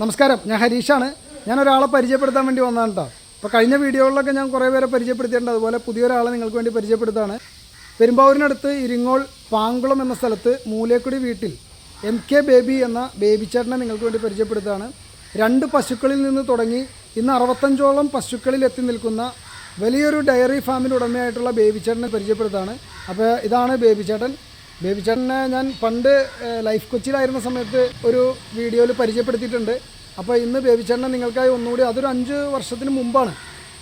നമസ്കാരം ഞാൻ ഹരീഷാണ്. ഞാൻ ഒരാളെ പരിചയപ്പെടുത്താൻ വേണ്ടി വന്നതാണ് കേട്ടോ അപ്പോൾ കഴിഞ്ഞ വീഡിയോകളിലൊക്കെ ഞാൻ കുറേ പേരെ പരിചയപ്പെടുത്തിയിട്ടുണ്ട്. അതുപോലെ പുതിയൊരാളെ നിങ്ങൾക്ക് വേണ്ടി പരിചയപ്പെടുത്താണ് പെരുമ്പാവൂരിനടുത്ത് ഇരിങ്ങോൾ പാങ്കുളം എന്ന സ്ഥലത്ത് മൂലേക്കുടി വീട്ടിൽ എം കെ ബേബി എന്ന ബേബി ചേട്ടനെ നിങ്ങൾക്ക് വേണ്ടി പരിചയപ്പെടുത്തുകയാണ് രണ്ട് പശുക്കളിൽ നിന്ന് തുടങ്ങി ഇന്ന് അറുപത്തഞ്ചോളം പശുക്കളിൽ എത്തി നിൽക്കുന്ന വലിയൊരു ഡയറി ഫാമിന്റെ ഉടമയായിട്ടുള്ള ബേബി ചേട്ടനെ പരിചയപ്പെടുത്താണ് അപ്പോൾ ഇതാണ് ബേബി ചേട്ടൻ ബേബി ചേട്ടനെ ഞാൻ പണ്ട് ലൈഫ് കൊച്ചിയിലായിരുന്ന സമയത്ത് ഒരു വീഡിയോയിൽ പരിചയപ്പെടുത്തിയിട്ടുണ്ട്. അപ്പോൾ ഇന്ന് വേവിച്ചേട്ടനെ നിങ്ങൾക്കായി ഒന്നുകൂടി അതൊരു അഞ്ച് വർഷത്തിന് മുമ്പാണ്.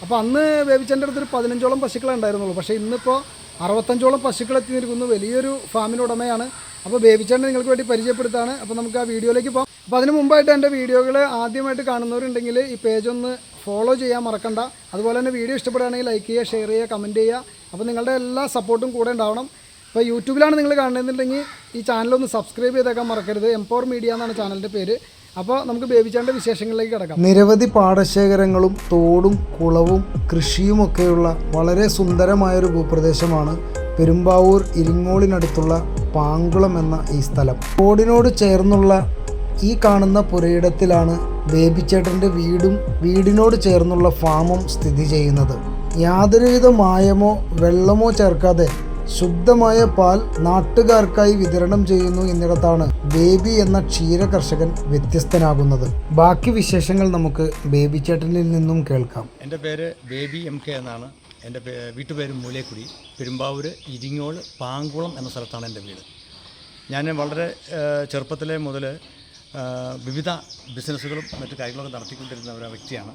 അപ്പോൾ അന്ന് വേവിച്ചേന്റെ അടുത്തൊരു പതിനഞ്ചോളം പശുക്കളെ ഉണ്ടായിരുന്നുള്ളൂ. പക്ഷേ ഇന്നിപ്പോൾ അറുപത്തഞ്ചോളം പശുക്കൾ എത്തി നിൽക്കുന്നു വലിയൊരു ഫാമിന് ഉടമയാണ്. അപ്പോൾ ബേബി ചേട്ടനെ നിങ്ങൾക്ക് വേണ്ടി പരിചയപ്പെടുത്താണ്. അപ്പോൾ നമുക്ക് ആ വീഡിയോയിലേക്ക് പോകാം. അപ്പോൾ അതിന് മുമ്പായിട്ട് എന്റെ വീഡിയോകൾ ആദ്യമായിട്ട് കാണുന്നവരുണ്ടെങ്കിൽ ഈ പേജ് ഒന്ന് ഫോളോ ചെയ്യാൻ മറക്കണ്ട. അതുപോലെ തന്നെ വീഡിയോ ഇഷ്ടപ്പെടുകയാണെങ്കിൽ ലൈക്ക് ചെയ്യുക ഷെയർ ചെയ്യുക കമന്റ് ചെയ്യുക. അപ്പോൾ നിങ്ങളുടെ എല്ലാ സപ്പോർട്ടും കൂടെ ഉണ്ടാവണം. ഇപ്പോൾ യൂട്യൂബിലാണ് നിങ്ങൾ കാണുന്നുണ്ടെങ്കിൽ ഈ ചാനലൊന്ന് സബ്സ്ക്രൈബ് ചെയ്തേക്കാൻ മറക്കരുത്. എംപവർ മീഡിയ എന്നാണ് ചാനലിന്റെ പേര്. അപ്പോൾ നമുക്ക് ബേബിച്ചാന്റെ വിശേഷങ്ങളിലേക്ക് കിടക്കാം. നിരവധി പാടശേഖരങ്ങളും തോടും കുളവും കൃഷിയുമൊക്കെയുള്ള വളരെ സുന്ദരമായൊരു ഭൂപ്രദേശമാണ് പെരുമ്പാവൂർ ഇരിങ്ങോളിനടുത്തുള്ള പാങ്കുളം എന്ന ഈ സ്ഥലം. തോടിനോട് ചേർന്നുള്ള ഈ കാണുന്ന പുരയിടത്തിലാണ് ബേബിച്ചേട്ടന്റെ വീടും വീടിനോട് ചേർന്നുള്ള ഫാമും സ്ഥിതി ചെയ്യുന്നത്. യാതൊരുവിധ മായമോ വെള്ളമോ ചേർക്കാതെ ശുദ്ധമായ പാൽ നാട്ടുകാർക്കായി വിതരണം ചെയ്യുന്നു എന്നിടത്താണ് ബേബി എന്ന ക്ഷീര കർഷകൻ വ്യത്യസ്തനാകുന്നത്. ബാക്കി വിശേഷങ്ങൾ നമുക്ക് ബേബി ചേട്ടനിൽ നിന്നും കേൾക്കാം. എന്റെ പേര് ബേബി എം കെ എന്നാണ്. എന്റെ വീട്ടുപേര് മൂലേക്കുടി പെരുമ്പാവൂർ ഇരിങ്ങോൾ പാങ്കുളം എന്ന സ്ഥലത്താണ് എന്റെ വീട്. ഞാൻ വളരെ ചെറുപ്പത്തിലെ മുതൽ വിവിധ ബിസിനസ്സുകളും മറ്റു കാര്യങ്ങളൊക്കെ നടത്തിക്കൊണ്ടിരുന്ന ഒരു വ്യക്തിയാണ്.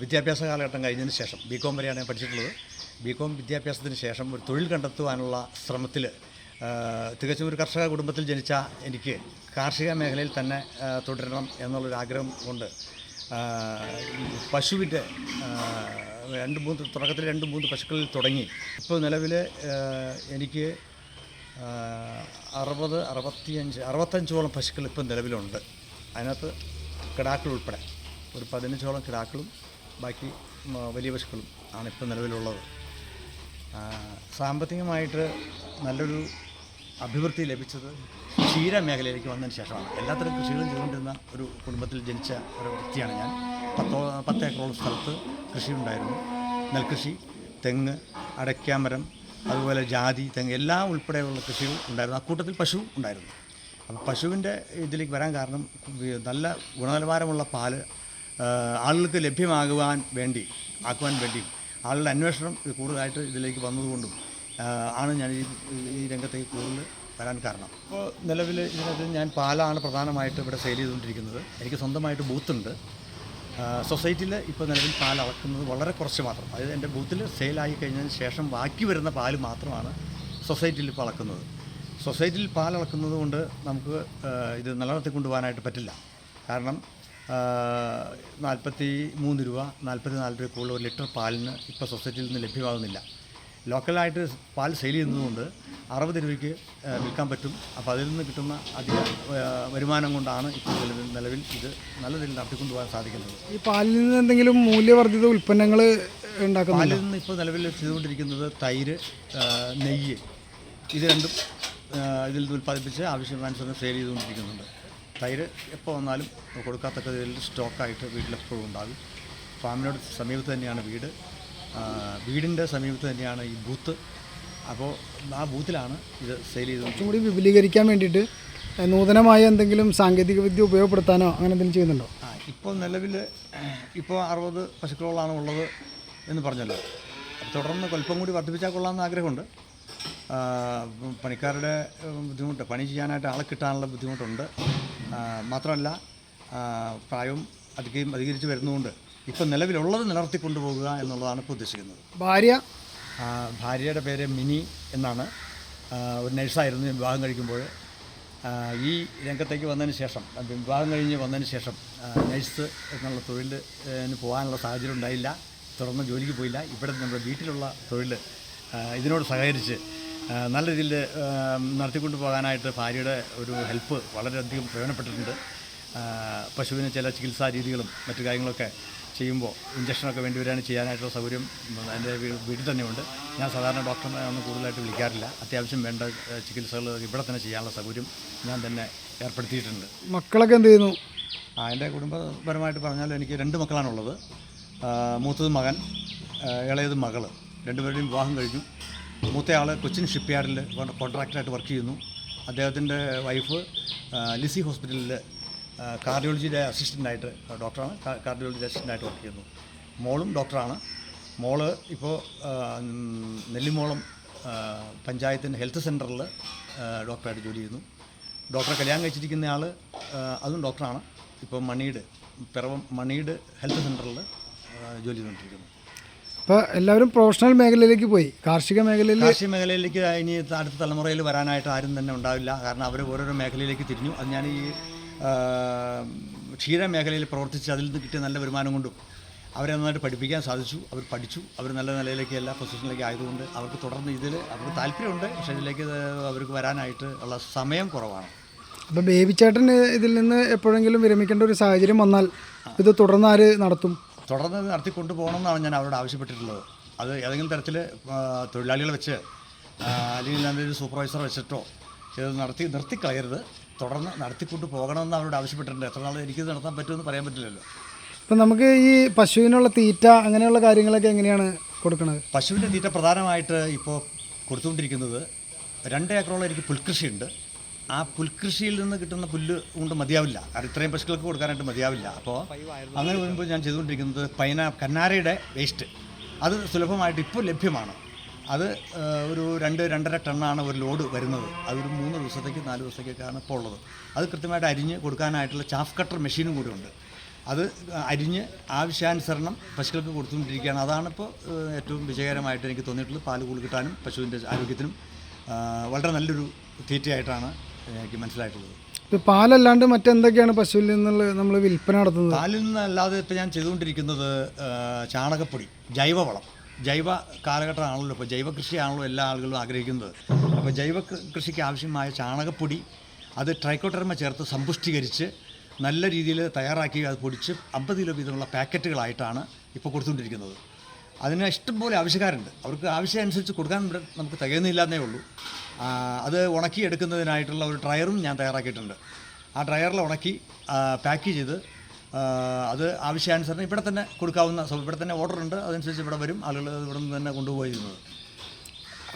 വിദ്യാഭ്യാസ കാലഘട്ടം കഴിഞ്ഞതിന് ശേഷം ബി കോം വരെയാണ് ഞാൻ പഠിച്ചിട്ടുള്ളത്. ബി കോം വിദ്യാഭ്യാസത്തിന് ശേഷം ഒരു തൊഴിൽ കണ്ടെത്തുവാനുള്ള ശ്രമത്തിൽ തികച്ചും ഒരു കർഷക കുടുംബത്തിൽ ജനിച്ച എനിക്ക് കാർഷിക മേഖലയിൽ തന്നെ തുടരണം എന്നുള്ളൊരു ആഗ്രഹം കൊണ്ട് പശുവിന്റെ രണ്ട് മൂന്ന് തുടക്കത്തിൽ രണ്ട് മൂന്ന് പശുക്കളിൽ തുടങ്ങി. ഇപ്പോൾ നിലവിൽ എനിക്ക് അറുപത് അറുപത്തിയഞ്ച് അറുപത്തഞ്ചോളം പശുക്കൾ ഇപ്പം നിലവിലുണ്ട്. അതിനകത്ത് കിടാക്കൾ ഉൾപ്പെടെ. ഒരു പതിനഞ്ചോളം കിടാക്കളും ബാക്കി വലിയ പശുക്കളും ആണ് ഇപ്പം നിലവിലുള്ളത്. സാമ്പത്തികമായിട്ട് നല്ലൊരു അഭിവൃദ്ധി ലഭിച്ചത് ക്ഷീര മേഖലയിലേക്ക് വന്നതിന് ശേഷമാണ്. എല്ലാത്തരം കൃഷികളും ചെയ്തുകൊണ്ടിരുന്ന ഒരു കുടുംബത്തിൽ ജനിച്ച ഒരു വ്യക്തിയാണ് ഞാൻ. പത്തോ പത്ത് ഏക്കറോളം സ്ഥലത്ത് കൃഷിയുണ്ടായിരുന്നു. നെൽകൃഷി തെങ്ങ് അടയ്ക്കാമരം അതുപോലെ ജാതി തെങ്ങ് എല്ലാം ഉൾപ്പെടെയുള്ള കൃഷികൾ ഉണ്ടായിരുന്നു. ആ കൂട്ടത്തിൽ പശു ഉണ്ടായിരുന്നു. അപ്പോൾ പശുവിന്റെ ഇതിലേക്ക് വരാൻ കാരണം നല്ല ഗുണനിലവാരമുള്ള പാൽ ആളുകൾക്ക് ലഭ്യമാകുവാൻ വേണ്ടി ആക്കുവാൻ വേണ്ടി ആളുടെ അന്വേഷണം ഇത് കൂടുതലായിട്ട് ഇതിലേക്ക് വന്നതുകൊണ്ടും ആണ് ഞാൻ ഈ ഈ രംഗത്തേക്ക് കൂടുതൽ വരാൻ കാരണം. ഇപ്പോൾ നിലവിൽ ഇതിനകത്ത് ഞാൻ പാലാണ് പ്രധാനമായിട്ട് ഇവിടെ സെയിൽ ചെയ്തുകൊണ്ടിരിക്കുന്നത്. എനിക്ക് സ്വന്തമായിട്ട് ബൂത്തുണ്ട്. സൊസൈറ്റിയിൽ ഇപ്പോൾ നിലവിൽ പാൽ അളക്കുന്നത് വളരെ കുറച്ച് മാത്രം. അതായത് എന്റെ ബൂത്തിൽ സെയിലായി കഴിഞ്ഞതിന് ശേഷം ബാക്കി വരുന്ന പാൽ മാത്രമാണ് സൊസൈറ്റിയിൽ ഇപ്പോൾ അളക്കുന്നത്. സൊസൈറ്റിയിൽ പാൽ അളക്കുന്നത് കൊണ്ട് നമുക്ക് ഇത് നിലനിർത്തി കൊണ്ടുപോകാനായിട്ട് പറ്റില്ല. കാരണം നാൽപ്പത്തി മൂന്ന് രൂപ നാൽപ്പത്തി നാല് രൂപയ്ക്കുള്ള ഒരു ലിറ്റർ പാലിന് ഇപ്പോൾ സൊസൈറ്റിയിൽ നിന്ന് ലഭ്യമാകുന്നില്ല. ലോക്കലായിട്ട് പാൽ സെയിൽ ചെയ്യുന്നതുകൊണ്ട് അറുപത് രൂപയ്ക്ക് വിൽക്കാൻ പറ്റും. അപ്പോൾ അതിൽ നിന്ന് കിട്ടുന്ന അധിക വരുമാനം കൊണ്ടാണ് ഇപ്പോൾ നിലവിൽ നിലവിൽ ഇത് നല്ല രീതിയിൽ നടത്തിക്കൊണ്ടുപോകാൻ സാധിക്കുന്നത്. ഈ പാലിൽ നിന്ന് എന്തെങ്കിലും മൂല്യവർദ്ധിത ഉൽപ്പന്നങ്ങൾ ഉണ്ടാക്കുന്നുണ്ടോ? പാലിൽ നിന്ന് ഇപ്പോൾ നിലവിൽ ചെയ്തുകൊണ്ടിരിക്കുന്നത് തൈര് നെയ്യ്. ഇത് രണ്ടും ഇതിൽ നിന്ന് ഉൽപ്പാദിപ്പിച്ച് ആവശ്യമാനുസരണം സെയിൽ ചെയ്തുകൊണ്ടിരിക്കുന്നുണ്ട്. തൈര് എപ്പോൾ വന്നാലും കൊടുക്കാത്തക്ക രീതിയിൽ സ്റ്റോക്കായിട്ട് വീട്ടിലെപ്പോഴും ഉണ്ടാകും. ഫാമിനോട് സമീപത്ത് തന്നെയാണ് വീട്. വീടിന്റെ സമീപത്ത് തന്നെയാണ് ഈ ബൂത്ത്. അപ്പോൾ ആ ബൂത്തിലാണ് ഇത് സെയിൽ ചെയ്തത് കുറച്ചും കൂടി വിപുലീകരിക്കാൻ വേണ്ടിയിട്ട് നൂതനമായ എന്തെങ്കിലും സാങ്കേതിക വിദ്യ ഉപയോഗപ്പെടുത്താനോ അങ്ങനെ എന്തെങ്കിലും ചെയ്യുന്നുണ്ടോ? ആ ഇപ്പോൾ നിലവിൽ ഇപ്പോൾ അറുപത് പശുക്കളോളാണ് ഉള്ളത് എന്ന് പറഞ്ഞല്ലോ. തുടർന്ന് കൊൽപ്പം കൂടി വർദ്ധിപ്പിച്ചാൽ കൊള്ളാമെന്ന് ആഗ്രഹമുണ്ട്. പണിക്കാരുടെ ബുദ്ധിമുട്ട് പണി ചെയ്യാനായിട്ട് ആളെ കിട്ടാനുള്ള ബുദ്ധിമുട്ടുണ്ട്. മാത്രമല്ല പ്രായവും അധികം അധികരിച്ച് വരുന്നതുകൊണ്ട് ഇപ്പം നിലവിലുള്ളത് നിലർത്തി കൊണ്ടുപോകുക എന്നുള്ളതാണ് ഇപ്പോൾ ഉദ്ദേശിക്കുന്നത്. ഭാര്യ? ഭാര്യയുടെ പേര് മിനി എന്നാണ്. ഒരു നഴ്സായിരുന്നു വിവാഹം കഴിക്കുമ്പോൾ. ഈ രംഗത്തേക്ക് വന്നതിന് ശേഷം വിവാഹം കഴിഞ്ഞ് വന്നതിന് ശേഷം നഴ്സ് എന്നുള്ള തൊഴിലിന് പോകാനുള്ള സാഹചര്യം ഉണ്ടായില്ല. തുടർന്ന് ജോലിക്ക് പോയില്ല. ഇവിടെ നമ്മുടെ വീട്ടിലുള്ള തൊഴിൽ ഇതിനോട് സഹകരിച്ച് നല്ല രീതിയിൽ നടത്തിക്കൊണ്ട് പോകാനായിട്ട് ഭാര്യയുടെ ഒരു ഹെൽപ്പ് വളരെയധികം പ്രയോജനപ്പെട്ടിട്ടുണ്ട്. പശുവിന് ചില ചികിത്സാ രീതികളും മറ്റു കാര്യങ്ങളൊക്കെ ചെയ്യുമ്പോൾ ഇഞ്ചക്ഷനൊക്കെ വേണ്ടി വരികയാണ് ചെയ്യാനായിട്ടുള്ള സൗകര്യം എന്റെ വീട്ടിൽ തന്നെയുണ്ട്. ഞാൻ സാധാരണ ഡോക്ടറിനെ ഒന്നും കൂടുതലായിട്ട് വിളിക്കാറില്ല. അത്യാവശ്യം വേണ്ട ചികിത്സകൾ ഇവിടെ തന്നെ ചെയ്യാനുള്ള സൗകര്യം ഞാൻ തന്നെ ഏർപ്പെടുത്തിയിട്ടുണ്ട്. മക്കളൊക്കെ എന്ത് ചെയ്യുന്നു? ആ എന്റെ കുടുംബപരമായിട്ട് പറഞ്ഞാൽ എനിക്ക് രണ്ട് മക്കളാണുള്ളത്. മൂത്തത് മകൻ ഇളയത് മകൾ രണ്ടുപേരുടെയും വിവാഹം കഴിഞ്ഞു. മൂത്തയാൾ കൊച്ചിൻ ഷിപ്പ് യാർഡിൽ കോൺട്രാക്ടറായിട്ട് വർക്ക് ചെയ്യുന്നു. അദ്ദേഹത്തിന്റെ വൈഫ് ലിസി ഹോസ്പിറ്റലിൽ കാർഡിയോളജിയുടെ അസിസ്റ്റന്റായിട്ട് ഡോക്ടറാണ് കാർഡിയോളജി അസിസ്റ്റന്റായിട്ട് വർക്ക് ചെയ്യുന്നു. മോളും ഡോക്ടറാണ് മോൾ ഇപ്പോൾ നെല്ലിമോളം പഞ്ചായത്തിന്റെ ഹെൽത്ത് സെന്ററിൽ ഡോക്ടറായിട്ട് ജോലി ചെയ്യുന്നു. ഡോക്ടറെ കല്യാണം കഴിച്ചിരിക്കുന്ന ആൾ അതും ഡോക്ടറാണ് ഇപ്പോൾ മണിയുടെ പിറവം മണിയുടെ ഹെൽത്ത് സെന്ററിൽ ജോലി ചെയ്തുകൊണ്ടിരിക്കുന്നു. അപ്പോൾ എല്ലാവരും പ്രൊഫഷണൽ മേഖലയിലേക്ക് പോയി. കാർഷിക മേഖലയിൽ കാർഷിക മേഖലയിലേക്ക് ഇനി അടുത്ത തലമുറയിൽ വരാനായിട്ട് ആരും തന്നെ ഉണ്ടാവില്ല. കാരണം അവർ ഓരോരോ മേഖലയിലേക്ക് തിരിഞ്ഞു. അത് ഞാൻ ഈ ക്ഷീര മേഖലയിൽ പ്രവർത്തിച്ച് അതിൽ നിന്ന് കിട്ടിയ നല്ല വരുമാനം കൊണ്ടും അവരെ നന്നായിട്ട് പഠിപ്പിക്കാൻ സാധിച്ചു. അവർ പഠിച്ചു. അവർ നല്ല നിലയിലേക്ക് എല്ലാ പൊസിഷനിലേക്ക് ആയതുകൊണ്ട് അവർക്ക് തുടർന്ന് ഇതിൽ അവർക്ക് താല്പര്യമുണ്ട്. പക്ഷേ ഇതിലേക്ക് അവർക്ക് വരാനായിട്ട് ഉള്ള സമയം കുറവാണ്. അപ്പം ബേബി ചേട്ടൻ ഇതിൽ നിന്ന് എപ്പോഴെങ്കിലും വിരമിക്കേണ്ട ഒരു സാഹചര്യം വന്നാൽ ഇത് തുടർന്ന് ആര് നടത്തും? തുടർന്ന് നടത്തി കൊണ്ടുപോകണമെന്നാണ് ഞാൻ അവരോട് ആവശ്യപ്പെട്ടിട്ടുള്ളത്. അത് ഏതെങ്കിലും തരത്തിൽ തൊഴിലാളികളെ വെച്ച് അല്ലെങ്കിൽ നല്ലൊരു സൂപ്പർവൈസർ വെച്ചിട്ടോ ഇത് നടത്തി നിർത്തിക്കളയരുത് തുടർന്ന് നടത്തിക്കൊണ്ട് പോകണമെന്ന് അവരോട് ആവശ്യപ്പെട്ടിട്ടുണ്ട്. എത്ര നാൾ എനിക്കിത് നടത്താൻ പറ്റുമെന്ന് പറയാൻ പറ്റില്ലല്ലോ. ഇപ്പം നമുക്ക് ഈ പശുവിനുള്ള തീറ്റ അങ്ങനെയുള്ള കാര്യങ്ങളൊക്കെ എങ്ങനെയാണ് കൊടുക്കുന്നത് പശുവിന്റെ തീറ്റ പ്രധാനമായിട്ട് ഇപ്പോൾ കൊടുത്തുകൊണ്ടിരിക്കുന്നത് രണ്ട് ഏക്കറോളം എനിക്ക് പുൽകൃഷിയുണ്ട്. ആ പുൽകൃഷിയിൽ നിന്ന് കിട്ടുന്ന പുല്ല് കൊണ്ട് മതിയാവില്ല. കാരണം ഇത്രയും പശുക്കൾക്ക് കൊടുക്കാനായിട്ട് മതിയാവില്ല. അപ്പോൾ അങ്ങനെ വരുമ്പോൾ ഞാൻ ചെയ്തുകൊണ്ടിരിക്കുന്നത് പൈന കന്നാരയുടെ വേസ്റ്റ്. അത് സുലഭമായിട്ട് ഇപ്പോൾ ലഭ്യമാണ്. അത് ഒരു രണ്ട് രണ്ടര ടണ്ണാണ് ഒരു ലോഡ് വരുന്നത്. അതൊരു മൂന്ന് ദിവസത്തേക്ക് നാല് ദിവസത്തേക്കൊക്കെയാണ് ഇപ്പോൾ ഉള്ളത്. അത് കൃത്യമായിട്ട് അരിഞ്ഞ് കൊടുക്കാനായിട്ടുള്ള ചാഫ് കട്ടർ മെഷീനും കൂടി ഉണ്ട്. അത് അരിഞ്ഞ് ആവശ്യാനുസരണം പശുക്കൾക്ക് കൊടുത്തുകൊണ്ടിരിക്കുകയാണ്. അതാണിപ്പോൾ ഇപ്പോൾ ഏറ്റവും വിജയകരമായിട്ട് എനിക്ക് തോന്നിയിട്ടുള്ളത്. പാൽ കൂടുതൽ കിട്ടാനും പശുവിന്റെ ആരോഗ്യത്തിനും വളരെ നല്ലൊരു തീറ്റയായിട്ടാണ് എനിക്ക് മനസ്സിലായിട്ടുള്ളത്. ഇപ്പോൾ പാലല്ലാണ്ട് മറ്റെന്തൊക്കെയാണ് പശുവിൽ നിന്നുള്ള നമ്മൾ വിൽപ്പന നടത്തുന്നത്? പാലിൽ നിന്നല്ലാതെ ഇപ്പോൾ ഞാൻ ചെയ്തുകൊണ്ടിരിക്കുന്നത് ചാണകപ്പൊടി ജൈവവളം. ജൈവ കാലഘട്ടമാണല്ലോ ഇപ്പോൾ ജൈവ കൃഷിയാണല്ലോ എല്ലാ ആളുകളും ആഗ്രഹിക്കുന്നത്. അപ്പോൾ ജൈവ കൃഷിക്ക് ആവശ്യമായ ചാണകപ്പൊടി അത് ട്രൈക്കോട്ടർമ ചേർത്ത് സമ്പുഷ്ടീകരിച്ച് നല്ല രീതിയിൽ തയ്യാറാക്കി അത് പൊടിച്ച് അമ്പത് കിലോ വീതമുള്ള പാക്കറ്റുകളായിട്ടാണ് ഇപ്പോൾ കൊടുത്തുകൊണ്ടിരിക്കുന്നത്. അതിന് ഇഷ്ടംപോലെ ആവശ്യക്കാരുണ്ട്. അവർക്ക് ആവശ്യം അനുസരിച്ച് കൊടുക്കാൻ നമുക്ക് തികയുന്നില്ലെന്നേ ഉള്ളൂ. അത് ഉണക്കി എടുക്കുന്നതിനായിട്ടുള്ള ഒരു ഡ്രയറും ഞാൻ തയ്യാറാക്കിയിട്ടുണ്ട്. ആ ഡ്രയറിൽ ഉണക്കി പാക്ക് ചെയ്ത് അത് ആവശ്യാനുസരണം ഇവിടെ തന്നെ കൊടുക്കാവുന്ന ഇവിടെ തന്നെ ഓർഡർ ഉണ്ട് അതനുസരിച്ച് ഇവിടെ വരും. ആളുകൾ ഇവിടെ നിന്ന് തന്നെ കൊണ്ടുപോയിരുന്നത്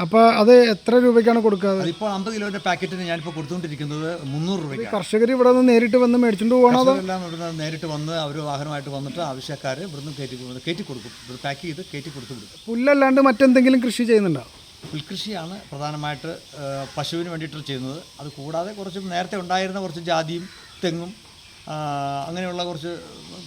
അപ്പോൾ അത് എത്ര രൂപയ്ക്കാണ് കൊടുക്കുക ഇപ്പോൾ അമ്പത് കിലോന്റെ പാക്കറ്റിന് ഞാനിപ്പോൾ കൊടുത്തുകൊണ്ടിരിക്കുന്നത് മുന്നൂറ് രൂപ കർഷകർ ഇവിടെ നിന്ന് നേരിട്ട് വന്ന് മേടിച്ചുകൊണ്ട് പോകണോ എല്ലാം ഇവിടുന്ന് നേരിട്ട് വന്ന് അവർ വാഹനമായിട്ട് വന്നിട്ട് ആവശ്യക്കാർ ഇവിടുന്ന് കയറ്റി കയറ്റി കൊടുക്കും. പാക്ക് ചെയ്ത് കയറ്റി കൊടുത്തു വിടും പുല്ലല്ലാണ്ട് മറ്റെന്തെങ്കിലും കൃഷി ചെയ്യുന്നുണ്ടോ? പുൽകൃഷിയാണ് പ്രധാനമായിട്ട് പശുവിന് വേണ്ടിയിട്ട് ചെയ്യുന്നത്. അത് കൂടാതെ കുറച്ച് നേരത്തെ ഉണ്ടായിരുന്ന കുറച്ച് ജാതിയും തെങ്ങും അങ്ങനെയുള്ള കുറച്ച്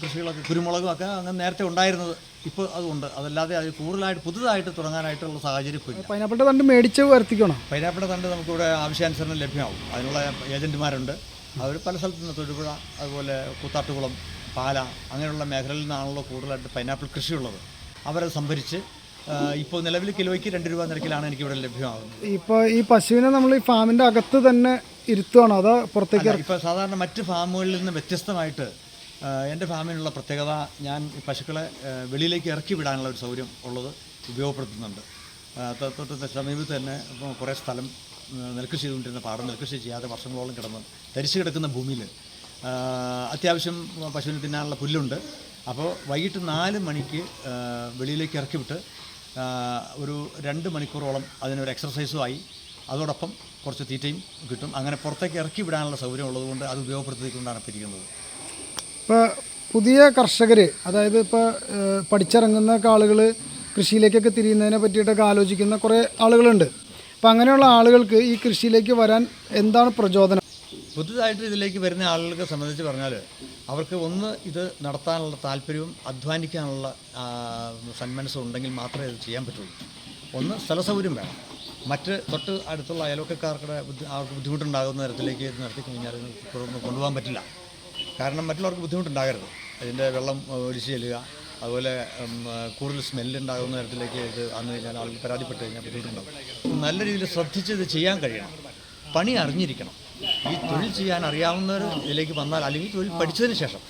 കൃഷികളൊക്കെ കുരുമുളകും ഒക്കെ അങ്ങനെ നേരത്തെ ഉണ്ടായിരുന്നത്. ഇപ്പോൾ അതുണ്ട് അതല്ലാതെ അത് കൂടുതലായിട്ട് പുതുതായിട്ട് തുടങ്ങാനായിട്ടുള്ള സാഹചര്യം ഇപ്പോൾ പൈനാപ്പിളിന്റെ തണ്ട് മേടിച്ച് വരുത്തിക്കണം? പൈനാപ്പിളിന്റെ തണ്ട് നമുക്കിവിടെ ആവശ്യാനുസരണം ലഭ്യമാവും. അതിനുള്ള ഏജന്റുമാരുണ്ട് അവർ പല സ്ഥലത്തു നിന്ന് തൊടുപുഴ അതുപോലെ കൂത്താട്ടുകുളം പാല അങ്ങനെയുള്ള മേഖലയിൽ നിന്നാണല്ലോ കൂടുതലായിട്ട് പൈനാപ്പിൾ കൃഷിയുള്ളത്. അവരത് സംഭരിച്ച് ഇപ്പോൾ നിലവിൽ കിലോയ്ക്ക് രണ്ട് രൂപ നിരക്കിലാണ് എനിക്ക് ഇവിടെ ലഭ്യമാകുന്നത്. ഇപ്പോൾ ഈ പശുവിനെ നമ്മൾ ഈ ഫാമിന്റെ അകത്ത് തന്നെ ഇരുത്തുവാണോ അതോ പുറത്തേക്ക് ഇപ്പോൾ സാധാരണ മറ്റ് ഫാമുകളിൽ നിന്ന് വ്യത്യസ്തമായിട്ട് എന്റെ ഫാമിനുള്ള പ്രത്യേകത ഞാൻ ഈ പശുക്കളെ വെളിയിലേക്ക് ഇറക്കി വിടാനുള്ള ഒരു സൗകര്യം ഉള്ളത് ഉപയോഗപ്പെടുത്തുന്നുണ്ട്. തൊട്ടത്തെ സമീപത്ത് തന്നെ ഇപ്പോൾ കുറേ സ്ഥലം നെൽകൃഷി ചെയ്തുകൊണ്ടിരുന്ന പാടം നെൽകൃഷി ചെയ്യാതെ വർഷങ്ങളോളം കിടന്ന് തരിച്ചു കിടക്കുന്ന ഭൂമിയിൽ അത്യാവശ്യം പശുവിന് തിന്നാനുള്ള പുല്ലുണ്ട്. അപ്പോൾ വൈകിട്ട് നാല് മണിക്ക് വെളിയിലേക്ക് ഇറക്കി വിട്ട് ഒരു രണ്ട് മണിക്കൂറോളം അതിനൊരു എക്സർസൈസും ആയി. അതോടൊപ്പം കുറച്ച് തീറ്റയും കിട്ടും. അങ്ങനെ പുറത്തേക്ക് ഇറക്കി വിടാനുള്ള സൗകര്യം ഉള്ളതുകൊണ്ട് അത് ഉപയോഗപ്പെടുത്തിക്കൊണ്ടാണ് ഇപ്പോൾ ഇരിക്കുന്നത്. ഇപ്പോൾ പുതിയ കർഷകർ അതായത് ഇപ്പോൾ പഠിച്ചിറങ്ങുന്ന ആളുകൾ കൃഷിയിലേക്കൊക്കെ തിരിയുന്നതിനെ പറ്റിയിട്ടൊക്കെ ആലോചിക്കുന്ന കുറേ ആളുകളുണ്ട്. അപ്പോൾ അങ്ങനെയുള്ള ആളുകൾക്ക് ഈ കൃഷിയിലേക്ക് വരാൻ എന്താണ് പ്രചോദനം? പുതുതായിട്ട് ഇതിലേക്ക് വരുന്ന ആളുകൾക്ക് സംബന്ധിച്ച് പറഞ്ഞാൽ അവർക്ക് ഒന്ന് ഇത് നടത്താനുള്ള താല്പര്യവും അധ്വാനിക്കാനുള്ള സന്മനസ്സും ഉണ്ടെങ്കിൽ മാത്രമേ ഇത് ചെയ്യാൻ പറ്റുള്ളൂ. ഒന്ന് സ്ഥല സൗകര്യം വേണം. മറ്റ് തൊട്ട് അടുത്തുള്ള അയൽവക്കക്കാർക്കുടെ അവർക്ക് ബുദ്ധിമുട്ടുണ്ടാകുന്ന തരത്തിലേക്ക് ഇത് നടത്തി കഴിഞ്ഞാൽ ഇത് തുടർന്ന് കൊണ്ടുപോകാൻ പറ്റില്ല. കാരണം മറ്റുള്ളവർക്ക് ബുദ്ധിമുട്ടുണ്ടാകരുത്. അതിന്റെ വെള്ളം ഒഴിച്ചു ചെല്ലുക. അതുപോലെ കൂടുതൽ സ്മെല്ല് ഉണ്ടാകുന്ന തരത്തിലേക്ക് ഇത് വന്നു കഴിഞ്ഞാൽ ആളുകൾ പരാതിപ്പെട്ട് കഴിഞ്ഞാൽ ബുദ്ധിമുട്ടുണ്ടാകും. നല്ല രീതിയിൽ ശ്രദ്ധിച്ച് ഇത് ചെയ്യാൻ കഴിയണം. പണി അറിഞ്ഞിരിക്കണം. ഈ തൊഴിൽ ചെയ്യാൻ അറിയാവുന്നവർ ഇതിലേക്ക് വന്നാൽ അല്ലെങ്കിൽ തൊഴിൽ പഠിച്ചതിന് ശേഷം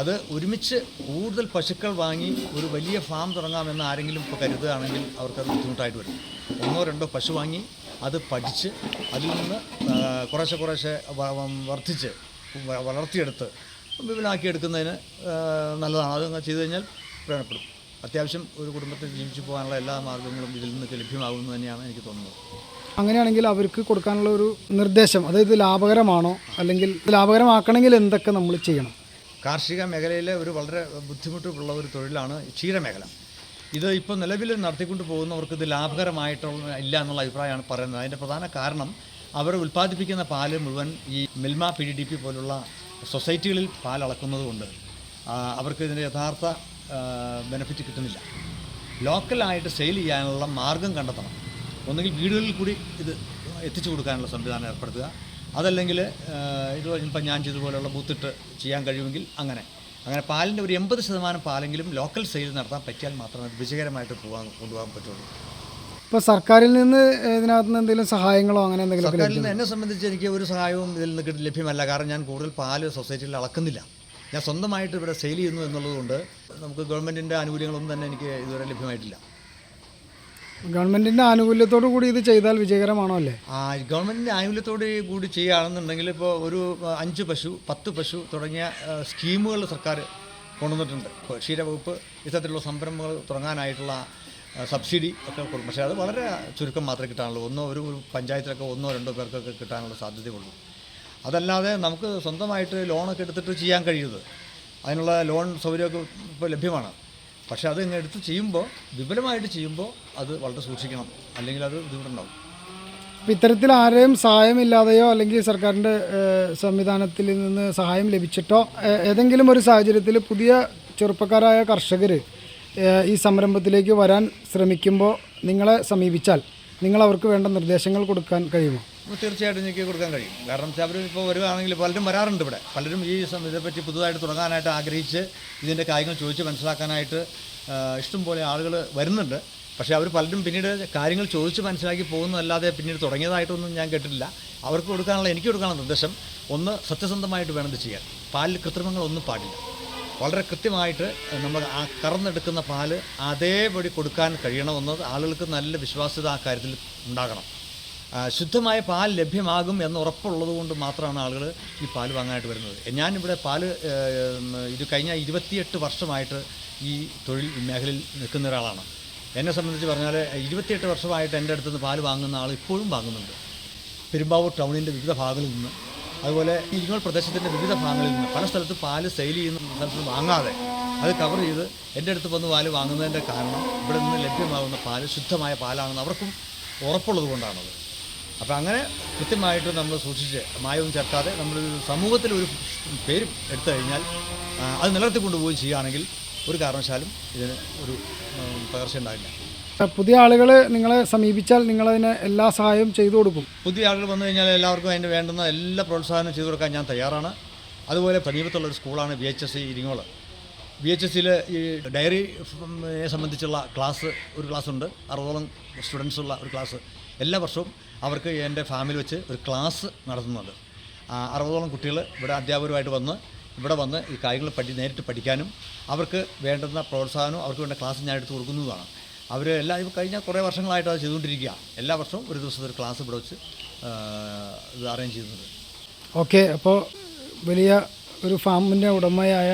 അത് ഒരുമിച്ച് കൂടുതൽ പശുക്കൾ വാങ്ങി ഒരു വലിയ ഫാം തുടങ്ങാമെന്ന് ആരെങ്കിലും ഇപ്പോൾ കരുതുകയാണെങ്കിൽ അവർക്കത് ബുദ്ധിമുട്ടായിട്ട് വരും. ഒന്നോ രണ്ടോ പശു വാങ്ങി അത് പഠിച്ച് അതിൽ നിന്ന് കുറേശ്ശെ കുറേശ്ശെ വർദ്ധിച്ച് വളർത്തിയെടുത്ത് വിപുലമാക്കി എടുക്കുന്നതിന് നല്ലതാണ്. അത് ചെയ്തു കഴിഞ്ഞാൽ പ്രയോജനപ്പെടും. അത്യാവശ്യം ഒരു കുടുംബത്തിൽ ജീവിച്ചു പോകാനുള്ള എല്ലാ മാർഗങ്ങളും ഇതിൽ നിന്ന് ലഭ്യമാകുമെന്ന് തന്നെയാണ് എനിക്ക് തോന്നുന്നത്. അങ്ങനെയാണെങ്കിൽ അവർക്ക് കൊടുക്കാനുള്ള ഒരു നിർദ്ദേശം അതായത് ലാഭകരമാണോ അല്ലെങ്കിൽ ലാഭകരമാക്കണമെങ്കിൽ എന്തൊക്കെ നമ്മൾ ചെയ്യണം? കാർഷിക മേഖലയിലെ ഒരു വളരെ ബുദ്ധിമുട്ടുള്ള ഒരു തൊഴിലാണ് ക്ഷീരമേഖല. ഇത് ഇപ്പോൾ നിലവിൽ നടത്തിക്കൊണ്ട് പോകുന്നവർക്ക് ഇത് ലാഭകരമായിട്ടുള്ള ഇല്ല എന്നുള്ള അഭിപ്രായമാണ് പറയുന്നത്. അതിന്റെ പ്രധാന കാരണം അവർ ഉൽപ്പാദിപ്പിക്കുന്ന പാൽ മുഴുവൻ ഈ Milma P D D P പോലുള്ള സൊസൈറ്റികളിൽ പാൽ അളക്കുന്നത് കൊണ്ട് ആ, അവർക്ക് ഇതിന്റെ യഥാർത്ഥ ബെനിഫിറ്റ് കിട്ടുന്നില്ല. ലോക്കലായിട്ട് സെയിൽ ചെയ്യാനുള്ള മാർഗം കണ്ടെത്തണം. ഒന്നുകിൽ വീടുകളിൽ കൂടി ഇത് എത്തിച്ചു കൊടുക്കാനുള്ള സംവിധാനം ഏർപ്പെടുത്തുക. അതല്ലെങ്കിൽ ഇത് ഇപ്പം ഞാൻ ചെയ്തതുപോലെയുള്ള ബൂത്തിട്ട് ചെയ്യാൻ കഴിയുമെങ്കിൽ അങ്ങനെ. അങ്ങനെ പാലിന്റെ ഒരു എൺപത് ശതമാനം പാലെങ്കിലും ലോക്കൽ സെയിൽ നടത്താൻ പറ്റിയാൽ മാത്രമേ വിജയകരമായിട്ട് പോകാൻ കൊണ്ടുപോകാൻ പറ്റുള്ളൂ. ഇപ്പോൾ സർക്കാരിൽ നിന്ന് ഇതിനകത്ത് നിന്ന് എന്തെങ്കിലും സഹായങ്ങളോ അങ്ങനെ എന്തെങ്കിലും സർക്കാരിൽ നിന്ന് എന്നെ സംബന്ധിച്ച് എനിക്ക് ഒരു സഹായവും ഇതിൽ നിന്ന് ലഭ്യമല്ല. കാരണം ഞാൻ കൂടുതൽ പാൽ സൊസൈറ്റിയിൽ അളക്കുന്നില്ല. ഞാൻ സ്വന്തമായിട്ട് ഇവിടെ സെയിൽ ചെയ്യുന്നു എന്നുള്ളതുകൊണ്ട് നമുക്ക് ഗവൺമെന്റിന്റെ ആനുകൂല്യങ്ങളൊന്നും തന്നെ എനിക്ക് ഇതുവരെ ലഭ്യമായിട്ടില്ല. ഗവൺമെന്റിന്റെ ആനുകൂല്യത്തോടു കൂടി ഇത് ചെയ്താൽ വിജയകരമാണോ അല്ലേ? ആ ഗവൺമെന്റിന്റെ ആനുകൂല്യത്തോട് കൂടി ചെയ്യുകയാണെന്നുണ്ടെങ്കിൽ ഇപ്പോൾ ഒരു അഞ്ച് പശു പത്ത് പശു തുടങ്ങിയ സ്കീമുകൾ സർക്കാർ കൊണ്ടുവന്നിട്ടുണ്ട്. ക്ഷീരവകുപ്പ് ഇത്തരത്തിലുള്ള സംരംഭങ്ങൾ തുടങ്ങാനായിട്ടുള്ള സബ്സിഡി ഒക്കെ കൊടുക്കും. പക്ഷേ അത് വളരെ ചുരുക്കം മാത്രമേ കിട്ടാനുള്ളൂ. ഒന്നോ ഒരു പഞ്ചായത്തിലൊക്കെ ഒന്നോ രണ്ടോ പേർക്കൊക്കെ കിട്ടാനുള്ള സാധ്യതയുള്ളൂ. അതല്ലാതെ നമുക്ക് സ്വന്തമായിട്ട് ലോണൊക്കെ എടുത്തിട്ട് ചെയ്യാൻ കഴിയുന്നത്. അതിനുള്ള ലോൺ സൗകര്യമൊക്കെ ഇപ്പോൾ ലഭ്യമാണ്. പക്ഷേ അത് ഇങ്ങനെ എടുത്ത് ചെയ്യുമ്പോൾ വിപുലമായിട്ട് ചെയ്യുമ്പോൾ അത് വളരെ സൂക്ഷിക്കണം. അല്ലെങ്കിൽ അത് ബുദ്ധിമുട്ടുണ്ടാവും. ഇത്തരത്തിൽ ആരെയും സഹായമില്ലാതെയോ അല്ലെങ്കിൽ സർക്കാരിന്റെ സംവിധാനത്തിൽ നിന്ന് സഹായം ലഭിച്ചിട്ടോ ഏതെങ്കിലും ഒരു സാഹചര്യത്തിൽ പുതിയ ചെറുപ്പക്കാരായ കർഷകർ ഈ സംരംഭത്തിലേക്ക് വരാൻ ശ്രമിക്കുമ്പോൾ നിങ്ങളെ സമീപിച്ചാൽ നിങ്ങൾ അവർക്ക് വേണ്ട നിർദ്ദേശങ്ങൾ കൊടുക്കാൻ കഴിയുമോ? തീർച്ചയായിട്ടും ഞെക്കി കൊടുക്കാൻ കഴിയും. കാരണം വെച്ചാൽ ഇപ്പോൾ വരുവാണെങ്കിൽ പലരും വരാറുണ്ട് ഇവിടെ. പലരും ഈ ഇതേപ്പറ്റി പുതുതായിട്ട് തുടങ്ങാനായിട്ട് ആഗ്രഹിച്ച് ഇതിന്റെ കാര്യങ്ങൾ ചോദിച്ച് മനസ്സിലാക്കാനായിട്ട് ഇഷ്ടംപോലെ ആളുകൾ വരുന്നുണ്ട്. പക്ഷേ അവർ പലരും പിന്നീട് കാര്യങ്ങൾ ചോദിച്ച് മനസ്സിലാക്കി പോകുന്നതല്ലാതെ പിന്നീട് തുടങ്ങിയതായിട്ടൊന്നും ഞാൻ കേട്ടിട്ടില്ല. അവർക്ക് കൊടുക്കാനുള്ള എനിക്ക് കൊടുക്കാനുള്ള നിർദ്ദേശം ഒന്ന് സത്യസന്ധമായിട്ട് വേണം ഇത് ചെയ്യാൻ. പാലിൽ കൃത്രിമങ്ങളൊന്നും പാടില്ല. വളരെ കൃത്യമായിട്ട് നമ്മൾ ആ കറന്നെടുക്കുന്ന പാൽ അതേപടി കൊടുക്കാൻ കഴിയണമെന്നത് ആളുകൾക്ക് നല്ല വിശ്വാസ്യത ആ കാര്യത്തിൽ ഉണ്ടാകണം. ശുദ്ധമായ പാൽ ലഭ്യമാകും എന്ന് ഉറപ്പുള്ളത് കൊണ്ട് മാത്രമാണ് ആളുകൾ ഈ പാൽ വാങ്ങാനായിട്ട് വരുന്നത്. ഞാനിവിടെ ഏം, ഇത് കഴിഞ്ഞ ഇരുപത്തിയെട്ട് വർഷമായിട്ട് ഈ തൊഴിൽ മേഖലയിൽ നിൽക്കുന്ന ഒരാളാണ്. എന്നെ സംബന്ധിച്ച് പറഞ്ഞാൽ ഇരുപത്തിയെട്ട് വർഷമായിട്ട് എന്റെ അടുത്ത് പാൽ വാങ്ങുന്ന ആൾ ഇപ്പോഴും വാങ്ങുന്നുണ്ട്. പെരുമ്പാവൂർ ടൗണിന്റെ വിവിധ ഭാഗങ്ങളിൽ നിന്ന്. അതുപോലെ ഇരുങ്ങൾ പ്രദേശത്തിന്റെ വിവിധ ഭാഗങ്ങളിൽ നിന്ന് പല സ്ഥലത്ത് പാൽ സെയിൽ ചെയ്യുന്ന സ്ഥലത്ത് വാങ്ങാതെ അത് കവർ ചെയ്ത് എന്റെ അടുത്ത് വന്ന് പാൽ വാങ്ങുന്നതിന്റെ കാരണം ഇവിടെ നിന്ന് ലഭ്യമാകുന്ന പാൽ ശുദ്ധമായ പാലാണെന്ന് അവർക്കും ഉറപ്പുള്ളത് കൊണ്ടാണത്. അപ്പോൾ അങ്ങനെ കൃത്യമായിട്ട് നമ്മൾ സൂക്ഷിച്ച് മായവും ചേർക്കാതെ നമ്മൾ സമൂഹത്തിൽ ഒരു പേര് എടുത്തു കഴിഞ്ഞാൽ അത് നിലനിർത്തി കൊണ്ടുപോവുകയും ചെയ്യുകയാണെങ്കിൽ ഒരു കാരണവശാലും ഇതിന് ഒരു തകർച്ച ഉണ്ടാവില്ല. പുതിയ ആളുകൾ നിങ്ങളെ സമീപിച്ചാൽ നിങ്ങളതിന് എല്ലാ സഹായവും ചെയ്തു കൊടുക്കും. പുതിയ ആളുകൾ വന്നു കഴിഞ്ഞാൽ എല്ലാവർക്കും അതിന് വേണ്ടുന്ന എല്ലാ പ്രോത്സാഹനവും ചെയ്തു കൊടുക്കാൻ ഞാൻ തയ്യാറാണ്. അതുപോലെ സമീപത്തുള്ള ഒരു സ്കൂളാണ് B H S C Iringol. B H S സിയിൽ ഈ ഡയറിയെ സംബന്ധിച്ചുള്ള ക്ലാസ് ഒരു ക്ലാസ് ഉണ്ട് അറുപതോളം സ്റ്റുഡൻസുള്ള ഒരു ക്ലാസ്. എല്ലാ വർഷവും അവർക്ക് എന്റെ ഫാമിൽ വെച്ച് ഒരു ക്ലാസ് നടത്തുന്നുണ്ട്. അറുപതോളം കുട്ടികൾ ഇവിടെ അധ്യാപകരുമായിട്ട് വന്ന് ഇവിടെ വന്ന് ഈ കാര്യങ്ങൾ പഠി നേരിട്ട് പഠിക്കാനും അവർക്ക് വേണ്ടുന്ന പ്രോത്സാഹനവും അവർക്ക് വേണ്ട ക്ലാസ് ഞാൻ എടുത്ത് കൊടുക്കുന്നതാണ് അവർ എല്ലാ ഇപ്പോൾ കഴിഞ്ഞ കുറേ വർഷങ്ങളായിട്ട് അത് ചെയ്തുകൊണ്ടിരിക്കുക. എല്ലാ വർഷവും ഒരു ദിവസത്തെ ഒരു ക്ലാസ് ഇവിടെ വെച്ച് ഇത് അറേഞ്ച് ചെയ്യുന്നത് ഓക്കെ അപ്പോൾ വലിയ ഒരു ഫാമിന്റെ ഉടമയായ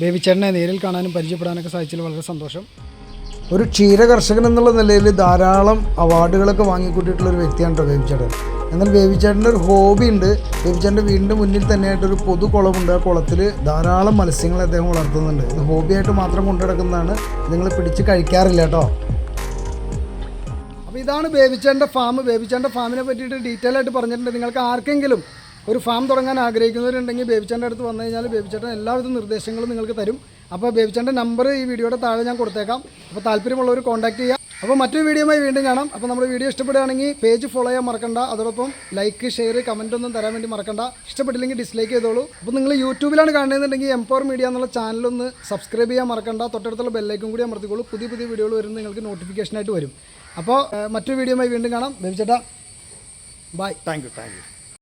ബേബിച്ചേട്ടനെ നേരിൽ കാണാനും പരിചയപ്പെടാനൊക്കെ സാധിച്ചതിൽ വളരെ സന്തോഷം. ഒരു ക്ഷീര കർഷകൻ എന്നുള്ള നിലയിൽ ധാരാളം അവാർഡുകളൊക്കെ വാങ്ങിക്കൂട്ടിയിട്ടുള്ള ഒരു വ്യക്തിയാണ് കേട്ടോ എന്നാൽ ബേബിച്ചേട്ടന്റെ ഒരു ഹോബി ഉണ്ട്. ബേബിച്ചേട്ടന്റെ വീടിന്റെ മുന്നിൽ തന്നെയായിട്ടൊരു പൊതു കുളമുണ്ട്. ആ കുളത്തിൽ ധാരാളം മത്സ്യങ്ങൾ അദ്ദേഹം വളർത്തുന്നുണ്ട്. ഇത് ഹോബിയായിട്ട് മാത്രം കൊണ്ടു നടക്കുന്നതാണ്. നിങ്ങൾ പിടിച്ച് കഴിക്കാറില്ല കേട്ടോ. അപ്പോൾ ഇതാണ് വേവിച്ചേട്ടന്റെ ഫാം വേവിച്ചേട്ടന്റെ ഫാമിനെ പറ്റിയിട്ട് ഡീറ്റെയിൽ ആയിട്ട് പറഞ്ഞിട്ടുണ്ട്. നിങ്ങൾക്ക് ആർക്കെങ്കിലും ഒരു ഫാം തുടങ്ങാൻ ആഗ്രഹിക്കുന്നവരുണ്ടെങ്കിൽ ബേബിച്ചേന്റെ അടുത്ത് വന്നു കഴിഞ്ഞാൽ ബേബിച്ചേട്ടൻ എല്ലാവിധ നിർദ്ദേശങ്ങളും നിങ്ങൾക്ക് തരും. അപ്പോൾ ബേബിച്ചേന്റെ നമ്പർ ഈ വീഡിയോയുടെ താഴെ ഞാൻ കൊടുത്തേക്കാം. അപ്പോൾ താല്പര്യമുള്ളവർ കോൺടാക്ട് ചെയ്യാം അപ്പോൾ മറ്റൊരു വീഡിയോയുമായി വീണ്ടും കാണാം. അപ്പോൾ നമ്മുടെ വീഡിയോ ഇഷ്ടപ്പെടുകയാണെങ്കിൽ പേജ് ഫോളോ ചെയ്യാൻ മറക്കണ്ട. അതോടൊപ്പം ലൈക്ക് ഷെയർ കമന്റ് ഒന്നും തരാൻ വേണ്ടി മറക്കണ്ട. ഇഷ്ടപ്പെട്ടില്ലെങ്കിൽ ഡിസ്ലൈക്ക് ചെയ്തോളൂ. അപ്പോൾ നിങ്ങൾ യൂട്യൂബിലാണ് കാണുന്നതെന്നുണ്ടെങ്കിൽ എംപവർ മീഡിയ എന്നുള്ള ചാനലൊന്ന് സബ്സ്ക്രൈബ് ചെയ്യാൻ മറക്കണ്ട. തൊട്ടടുത്തുള്ള ബെല്ലൈക്കും കൂടി അമർത്തിക്കോളൂ. പുതിയ പുതിയ വീഡിയോകൾ വരുന്നത് നിങ്ങൾക്ക് നോട്ടിഫിക്കേഷനായിട്ട് വരും. അപ്പോൾ മറ്റൊരു വീഡിയോയുമായി വീണ്ടും കാണാം. ബേബിച്ചേട്ടാ bye thank you thank you